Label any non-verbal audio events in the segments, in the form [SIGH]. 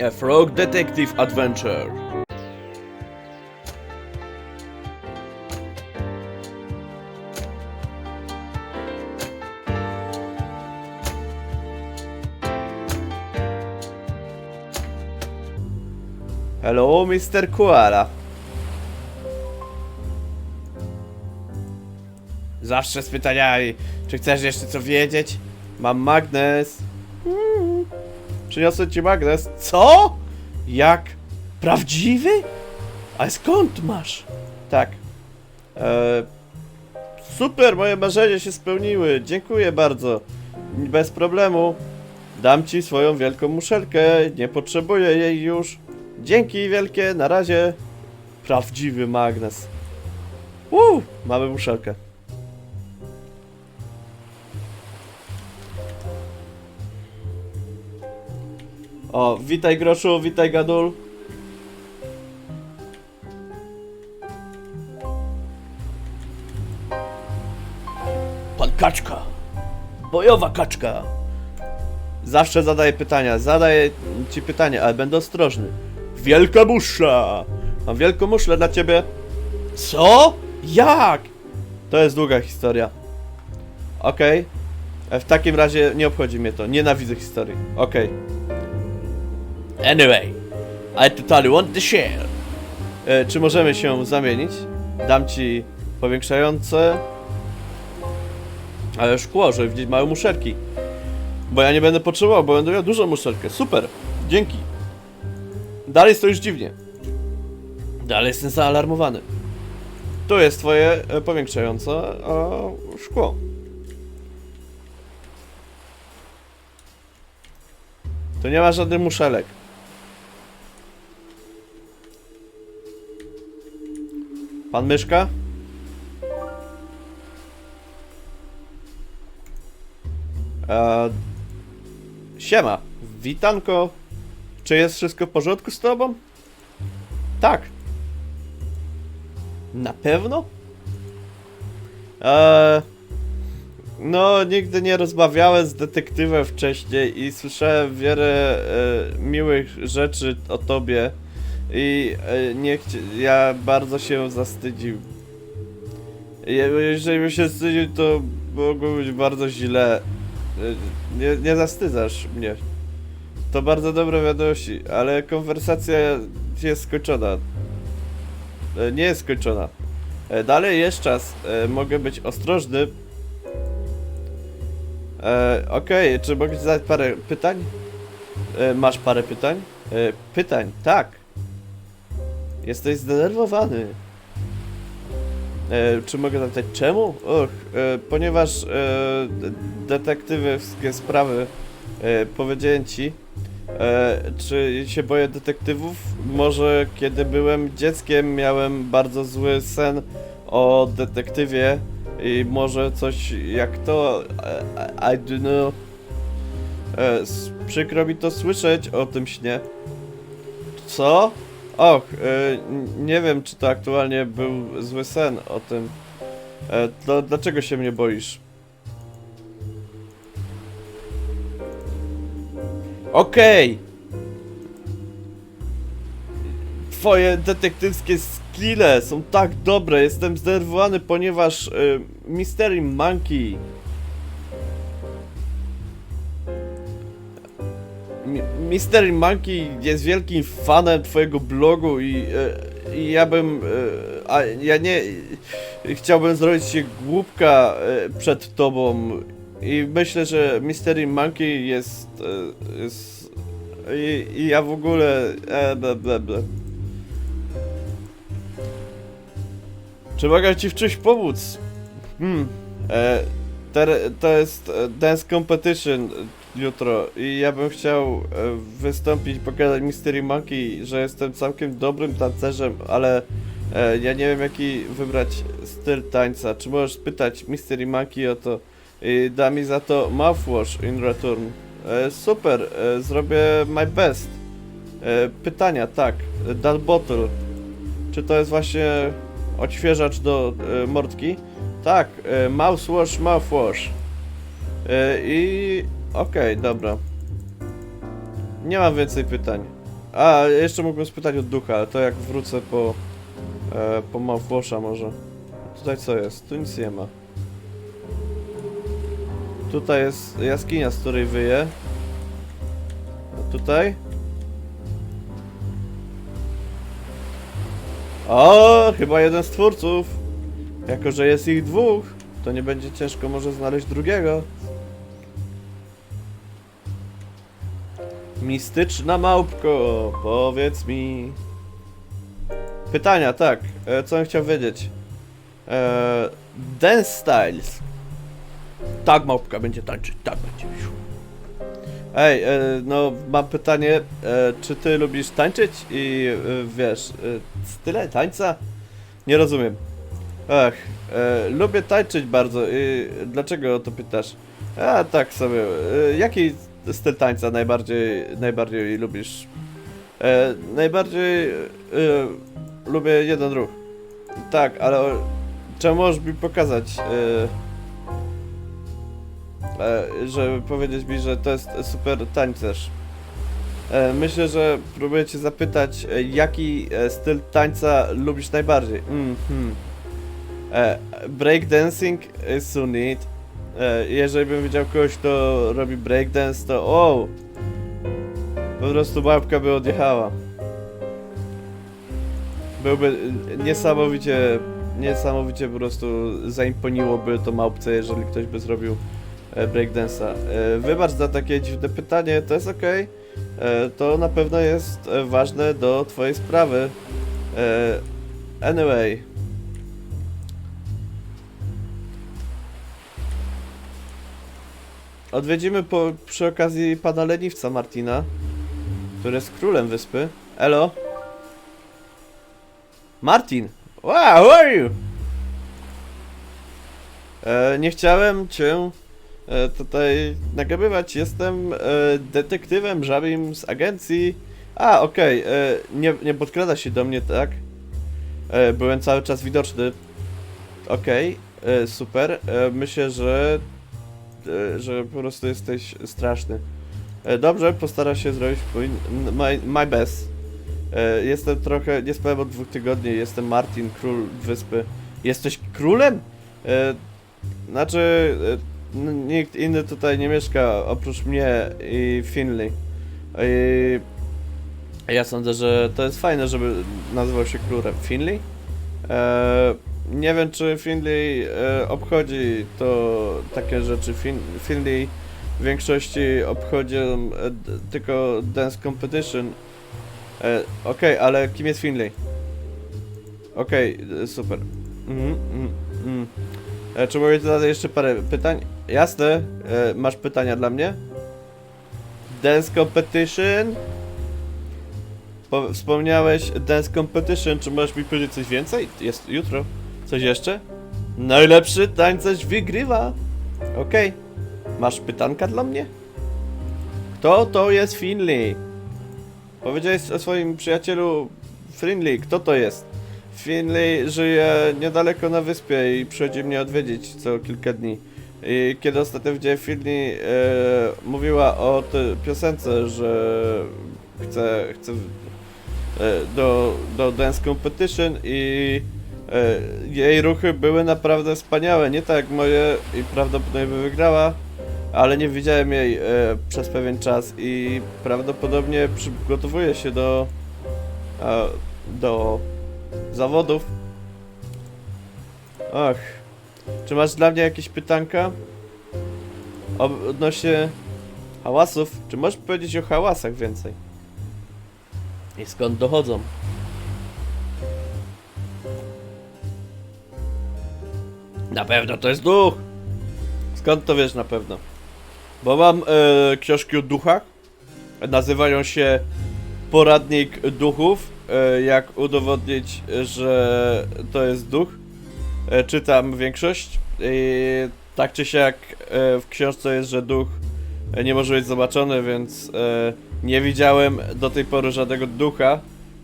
A Frog Detective Adventure. Hello, Mr. Koala. Zawsze z pytaniami, czy chcesz jeszcze co wiedzieć? Mam magnes. Przyniosę ci magnes. Co? Jak? Prawdziwy? A skąd masz? Tak. Eee, super, moje marzenia się spełniły. Dziękuję bardzo. Bez problemu. Dam ci swoją wielką muszelkę. Nie potrzebuję jej już. Dzięki wielkie, na razie. Prawdziwy magnes. Uuu, mamy muszelkę. O, witaj Groszu, witaj Gadul. Pan Kaczka. Bojowa Kaczka. Zawsze zadaję pytania, zadaję ci pytania, ale będę ostrożny. Wielka musza! Mam wielką muszlę dla ciebie. Co? Jak? To jest długa historia. Okej. E, W takim razie nie obchodzi mnie to. Nienawidzę historii. Okej. Anyway, I totally want to share. E, czy możemy się zamienić? Dam ci powiększające. Ale szkło, żeby widzieć małe muszelki. Bo ja nie będę potrzebował, bo będę miał dużą muszelkę. Super, dzięki. Dalej stoisz dziwnie. Dalej jestem zaalarmowany. Tu jest twoje e, powiększające o, szkło. Tu nie ma żadnych muszelek. Pan Myszka? Eee, siema, witanko. Czy jest wszystko w porządku z tobą? Tak. Na pewno? Eee, no, nigdy nie rozmawiałem z detektywem wcześniej i słyszałem wiele e, miłych rzeczy o tobie. I e, nie chci- ja bardzo się zastydził. Je- Jeżeli bym się wstydził, to mogło być bardzo źle. E, Nie, nie zastydzasz mnie. To bardzo dobre wiadomości, ale konwersacja jest skończona. E, Nie jest skończona. Dalej jest czas. Mogę być ostrożny. E, Okej, czy mogę zadać parę pytań? E, Masz parę pytań? E, Pytań, tak. Jesteś zdenerwowany. E, czy mogę zapytać czemu? Och, e, ponieważ e, d- detektywowskie sprawy e, powiedziałem ci, e, czy się boję detektywów? Może kiedy byłem dzieckiem miałem bardzo zły sen o detektywie i może coś jak to, e, I, I know. E, przykro mi to słyszeć o tym śnie. Co? Och, e, nie wiem, czy to aktualnie był zły sen o tym. E, to dlaczego się mnie boisz? Okej! Twoje detektywskie skille są tak dobre, jestem zdenerwowany, ponieważ e, Mystery Monkey Mystery Monkey jest wielkim fanem twojego blogu i, e, i ja bym, e, a ja nie, chciałbym zrobić się głupka e, przed tobą i myślę, że Mystery Monkey jest, jest i, i ja w ogóle, e, ble, ble, ble. Czy mogę ci w czymś pomóc? Hmm, e, to jest Dance Competition jutro i ja bym chciał e, wystąpić, pokazać Mystery Monkey, że jestem całkiem dobrym tancerzem, ale e, ja nie wiem jaki wybrać styl tańca. Czy możesz spytać Mystery Monkey o to i da mi za to mouthwash in return. E, super, e, zrobię my best. E, pytania, tak. That bottle. Czy to jest właśnie odświeżacz do e, mordki? Tak, e, mouthwash, mouthwash. E, I okej, dobra. Nie mam więcej pytań. A, jeszcze mógłbym spytać od ducha, ale to jak wrócę po... E, po Małfosza może. Tutaj co jest? Tu nic nie ma. Tutaj jest jaskinia, z której wyje. A tutaj? O, chyba jeden z twórców. Jako, że jest ich dwóch, to nie będzie ciężko może znaleźć drugiego. Mistyczna małpko, powiedz mi. Pytania, tak. E, co bym chciał wiedzieć? E, dance Styles. Tak, małpka będzie tańczyć, tak będzie. Ej, e, no mam pytanie, e, czy ty lubisz tańczyć i e, wiesz, e, style tańca? Nie rozumiem. Ach, e, lubię tańczyć bardzo i dlaczego o to pytasz? A tak sobie, e, jaki styl tańca najbardziej, najbardziej lubisz? E, najbardziej e, lubię jeden ruch. Tak, ale o- czy możesz mi pokazać, e, e, żeby powiedzieć mi, że to jest super tańcerz? E, myślę, że próbuję cię zapytać, e, jaki e, styl tańca lubisz najbardziej? Mhm. E, breakdancing is so neat. E, jeżeli bym widział kogoś, kto robi breakdance, to o! Po prostu babka by odjechała. Byłby niesamowicie, niesamowicie po prostu zaimponiłoby to małpce, jeżeli ktoś by zrobił e, breakdance'a. E, wybacz za takie dziwne pytanie, to jest. E, to na pewno jest ważne do twojej sprawy. Anyway. Odwiedzimy po, przy okazji pana leniwca Martina, który jest królem wyspy. Elo? Martin! Wow, how are you? E, nie chciałem cię e, tutaj nagabywać. Jestem e, detektywem żabim z agencji. A, okej, e, nie, nie podkrada się do mnie, tak? E, byłem cały czas widoczny. Okej, e, super. E, myślę, że że po prostu jesteś straszny. E, Dobrze, postaram się zrobić my, my best. E, Jestem trochę, nie spałem od dwóch tygodni, jestem Martin, król wyspy. Jesteś królem? E, Znaczy, e, nikt inny tutaj nie mieszka oprócz mnie i Finley. I ja sądzę, że to jest fajne, żeby nazywał się królem. Finley? E, nie wiem, czy Finley e, obchodzi to takie rzeczy. Fin Finley w większości obchodzi e, tylko Dance Competition. E, Okej, ale kim jest Finley? Okej, e, super. Mhm, mhm, mhm. E, czy mogę zadać jeszcze parę pytań? Jasne. E, masz pytania dla mnie? Dance Competition? Po, wspomniałeś Dance Competition, czy możesz mi powiedzieć coś więcej? Jest jutro. Coś jeszcze? Najlepszy tańcerz wygrywa. Okej. Masz pytanka dla mnie? Kto to jest Finley? Powiedziałeś o swoim przyjacielu Finley. Kto to jest? Finley żyje niedaleko na wyspie i przychodzi mnie odwiedzić co kilka dni. I kiedy ostatnio widziałem Finley, e, mówiła o tej piosence, że chce, chce e, do, do Dance Competition i jej ruchy były naprawdę wspaniałe, nie tak jak moje i prawdopodobnie by wygrała, ale nie widziałem jej e, przez pewien czas i prawdopodobnie przygotowuje się do e, do zawodów. Ach, czy masz dla mnie jakieś pytanka? Odnośnie hałasów, czy możesz powiedzieć o hałasach więcej? I skąd dochodzą? Na pewno to jest duch! Skąd to wiesz na pewno? Bo mam e, książki o duchach. Nazywają się Poradnik duchów. E, jak udowodnić, że to jest duch. E, czytam większość. I tak czy siak e, w książce jest, że duch nie może być zobaczony, więc e, nie widziałem do tej pory żadnego ducha.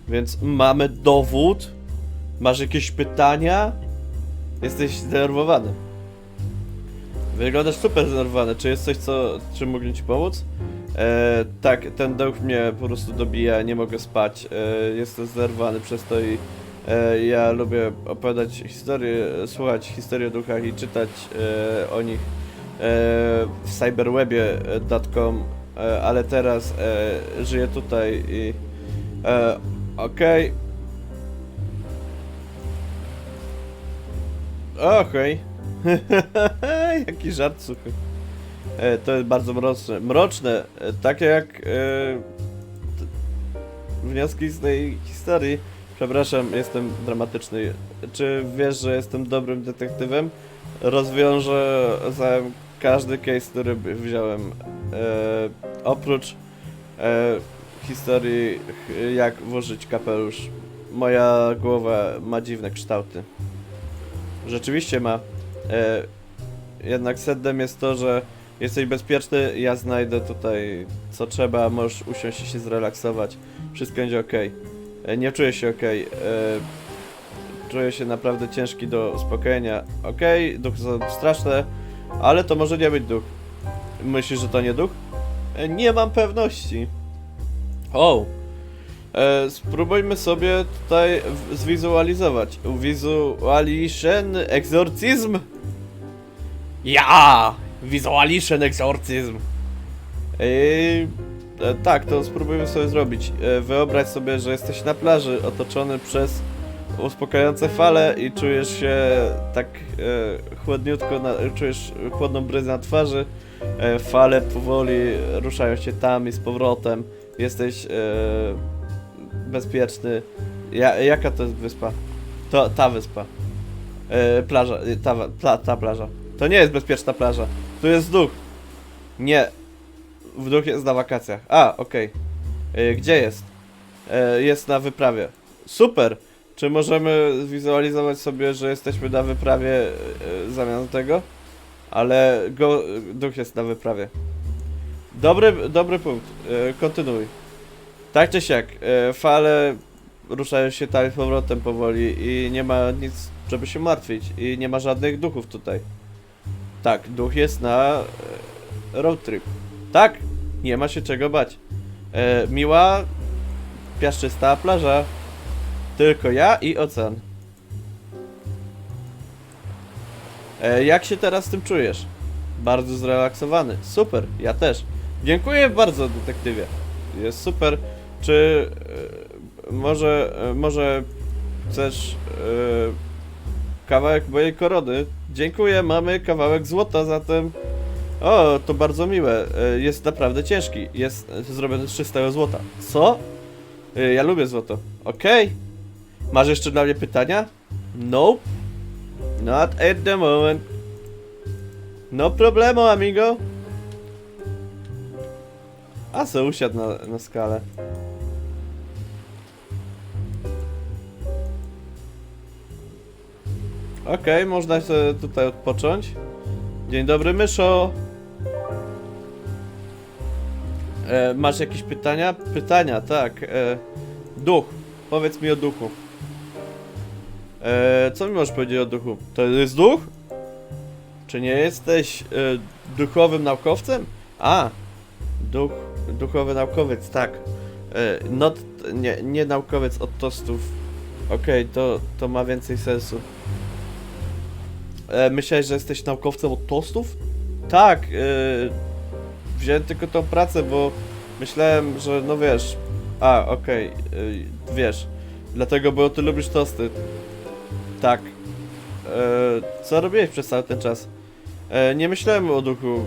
Więc mamy dowód. Masz jakieś pytania? Jesteś zdenerwowany. Wyglądasz super zdenerwowany. Czy jest coś, co, czym mogę ci pomóc? E, tak, ten duch mnie po prostu dobija, nie mogę spać. E, jestem zerwany przez to i e, ja lubię opowiadać historie, słuchać historii o duchach i czytać e, o nich e, w cyberwebie.com, e, ale teraz e, żyję tutaj i e, okej. Okej. [LAUGHS] Jaki żart suchy. E, to jest bardzo mroczne. Mroczne, e, takie jak e, wnioski z tej historii. Przepraszam, jestem dramatyczny. Czy wiesz, że jestem dobrym detektywem? Rozwiążę za każdy case, który wziąłem. E, oprócz e, historii, jak włożyć kapelusz. Moja głowa ma dziwne kształty. Rzeczywiście ma. E, jednak sednem jest to, że jesteś bezpieczny, ja znajdę tutaj co trzeba, możesz usiąść i się zrelaksować. Wszystko będzie ok. Nie czuję się ok. E, czuję się naprawdę ciężki do uspokojenia. Ok, duch są straszne, ale to może nie być duch. Myślisz, że to nie duch? E, nie mam pewności. O! E, spróbujmy sobie tutaj zwizualizować. Visualization exorcism? Ja! Visualization exorcism. Eee, tak, to spróbujmy sobie zrobić. E, wyobraź sobie, że jesteś na plaży, otoczony przez uspokajające fale i czujesz się tak e, chłodniutko, na, czujesz chłodną bryzę na twarzy. E, fale powoli ruszają się tam i z powrotem. Jesteś e, bezpieczny. Ja, jaka to jest wyspa? To ta wyspa. E, plaża, e, ta, pla, ta plaża. To nie jest bezpieczna plaża. Tu jest duch. Nie. W duch jest na wakacjach. A, okej. E, Gdzie jest? E, Jest na wyprawie. Super! Czy możemy zwizualizować sobie, że jesteśmy na wyprawie e, zamiast tego? Ale go, duch jest na wyprawie. Dobry, dobry punkt. E, Kontynuuj. Tak czy siak, e, fale ruszają się tam z powrotem powoli i nie ma nic, żeby się martwić. I nie ma żadnych duchów tutaj. Tak, duch jest na e, road trip. Tak, nie ma się czego bać. E, miła, piaszczysta plaża. Tylko ja i ocean. E, jak się teraz z tym czujesz? Bardzo zrelaksowany. Super, ja też. Dziękuję bardzo, detektywie. Jest super. Czy e, może, e, może chcesz e, kawałek mojej korony? Dziękuję, mamy kawałek złota, zatem... O, to bardzo miłe. Jest naprawdę ciężki. Jest zrobiony z czystego złota. Co? Ja lubię złoto. Okej. Masz jeszcze dla mnie pytania? Nope. Not at the moment. No problemo, amigo. A co usiadł na, na skalę. Okej, można sobie tutaj odpocząć. Dzień dobry, myszo. E, masz jakieś pytania? Pytania, tak. E, duch. Powiedz mi o duchu. E, co mi możesz powiedzieć o duchu? To jest duch? Czy nie jesteś e, duchowym naukowcem? A, duch, duchowy naukowiec, tak. E, not, nie, nie naukowiec od tostów. Okej, to, to ma więcej sensu. E, myślałeś, że jesteś naukowcem od tostów? Tak, e, wziąłem tylko tą pracę, bo myślałem, że no wiesz. A, okej, e, wiesz. Dlatego, bo ty lubisz tosty. Tak. E, co robiłeś przez cały ten czas? E, nie myślałem o duchu.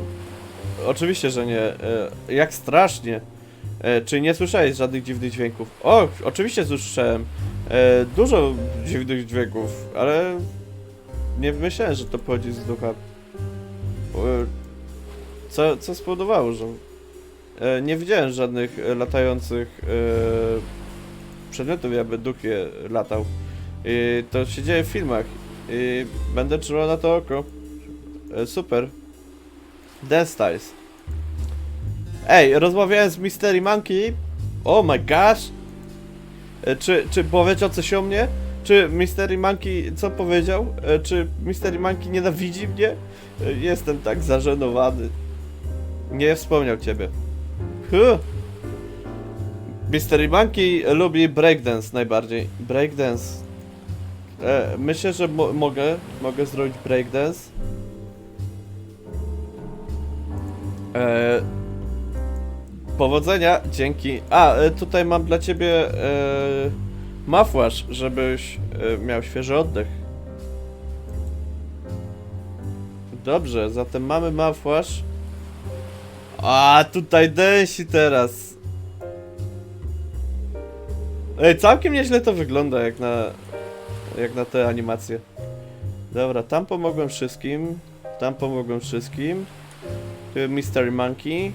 Oczywiście, że nie. E, jak strasznie. E, czy nie słyszałeś żadnych dziwnych dźwięków? O, oczywiście słyszałem. E, dużo dziwnych dźwięków, ale nie myślałem, że to pochodzi z ducha. E, co, co spowodowało, że e, nie widziałem żadnych e, latających przedmiotów, jakby duch je latał. I to się dzieje w filmach. I będę trzymał na to oko. Super. Dance Styles. Ej, rozmawiałem z Mystery Monkey. Oh my gosh. Czy, czy powiedział coś o mnie? Czy Mystery Monkey co powiedział? E, Czy Mystery Monkey nienawidzi mnie? E, Jestem tak zażenowany. Nie wspomniał ciebie. Huh. Mystery Monkey lubi breakdance najbardziej. Breakdance. E, myślę, że mo mogę, mogę zrobić breakdance. E, powodzenia, dzięki. A, e, tutaj mam dla ciebie e, mafłaż, żebyś e, miał świeży oddech. Dobrze, zatem mamy mafłaż. A, tutaj dęsi teraz. Ej, całkiem nieźle to wygląda jak na jak na te animacje. Dobra, tam pomogłem wszystkim. Tam pomogłem wszystkim. Tu Mystery Monkey.